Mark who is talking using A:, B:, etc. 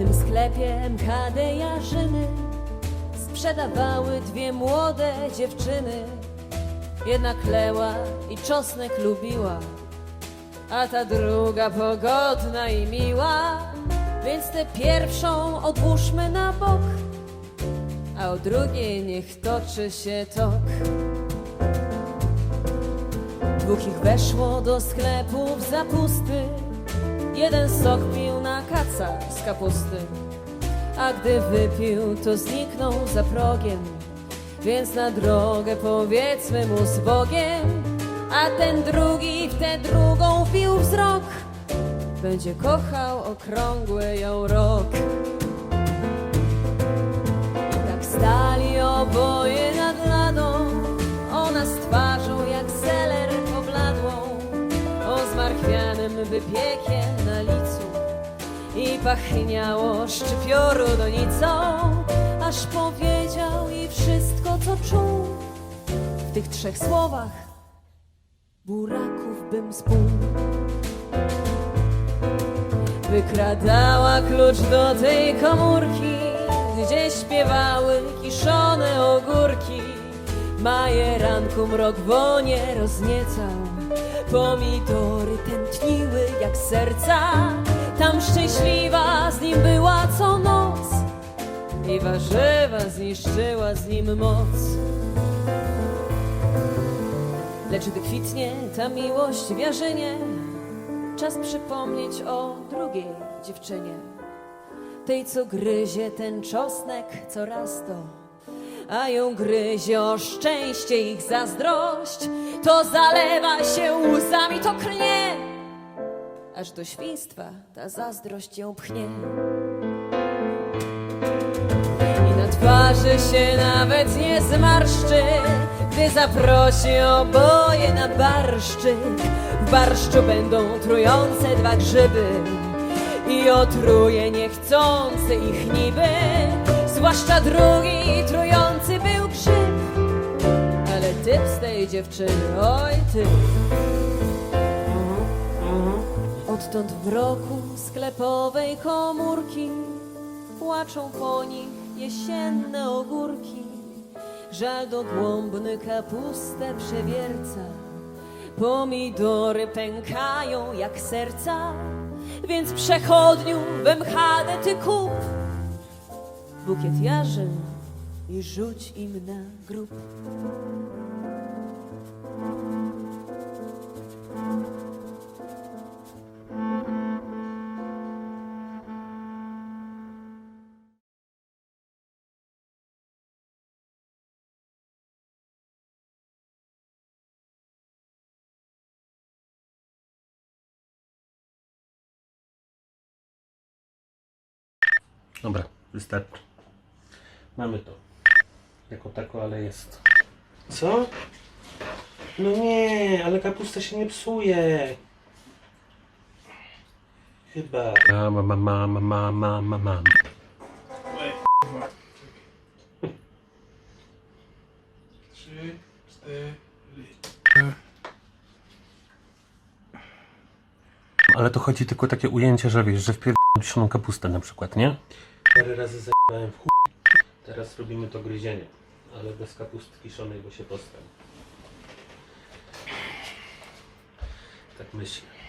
A: pewnym sklepie MKD Jarzyny sprzedawały dwie młode dziewczyny. Jedna kleła i czosnek lubiła, a ta druga pogodna i miła. Więc tę pierwszą odłóżmy na bok, a o drugiej niech toczy się tok. Dwóch ich weszło do sklepu w zapusty. Jeden sok pił kaca z kapusty, a gdy wypił, to zniknął za progiem. Więc na drogę powiedzmy mu z Bogiem, a ten drugi w tę drugą pił wzrok. Będzie kochał okrągły ją rok. Tak stali oboje pachniało szczypioru donicą, aż powiedział jej wszystko, co czuł. W tych trzech słowach buraków bym spół. Wykradała klucz do tej komórki, gdzie śpiewały kiszone ogórki. Majeranku mrok wonie rozniecał, pomidory tętniły jak serca. Tam szczęśliwa z nim była co noc i warzywa zniszczyła z nim moc. Lecz gdy kwitnie ta miłość w Jarzynie, czas przypomnieć o drugiej dziewczynie. Tej, co gryzie ten czosnek coraz to, a ją gryzie o szczęście ich zazdrość. To zalewa się łzami, to klnie, aż do świństwa ta zazdrość ją pchnie. I na twarzy się nawet nie zmarszczy, gdy zaprosi oboje na barszczyk. W barszczu będą trujące dwa grzyby i otruje niechcący ich niby. Zwłaszcza drugi trujący był grzyb, ale typ z tej dziewczyny, oj ty. Odtąd w roku sklepowej komórki płaczą po nich jesienne ogórki. Żal dogłębny kapustę przewierca, pomidory pękają jak serca, więc przechodniu w MHD ty kup bukiet jarzyn i rzuć im na grób.
B: Dobra, wystarczy. Mamy to. Jako tako, ale jest. Co? No nie, ale kapusta się nie psuje. Chyba. Mam, mam, mam, mam, mam, mam, mam.
C: Trzy, cztery.
B: Ale to chodzi tylko o takie ujęcie, że wiesz, że wpierdolę kiszoną kapustę na przykład, nie? Parę razy zajebałem w chuj. Teraz robimy to gryzienie, ale bez kapusty kiszonej, bo się postam. Tak myślę.